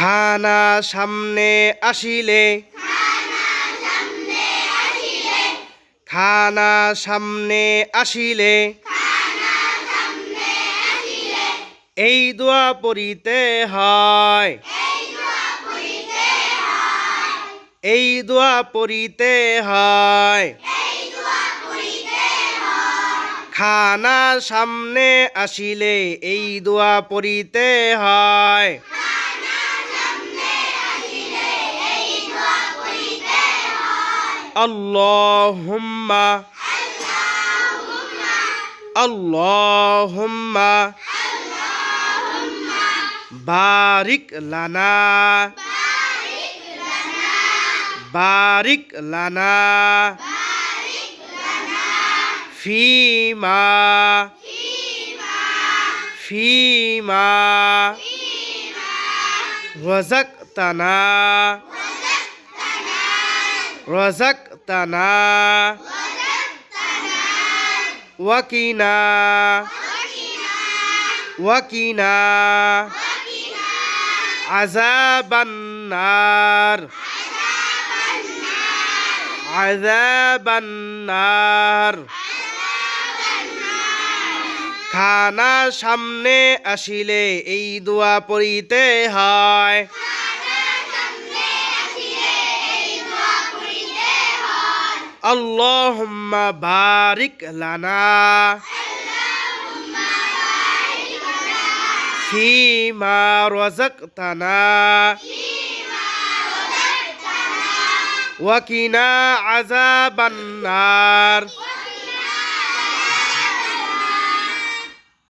খানা সামনে আসিলে। খানা সামনে আসিলে। এই দোয়া পড়িতে হয়। এই দোয়া পড়িতে হয়। খানা সামনে আসিলে, এই দোয়া পড়িতে হয়। اللهم اللهم اللهم بارك لنا بارك لنا فيما فيما رزقتنا রজাকতানা। ওয়াকিনা। ওয়াকিনা। আযাবান্নার। আযাবান্নার। খানা সামনে আসিলে এই দোয়া পড়িতে হয়। আল্লাহুম্মা বারিক লানা। ফিমা রাযাকতানা। ওয়াকিনা আযাবান্নার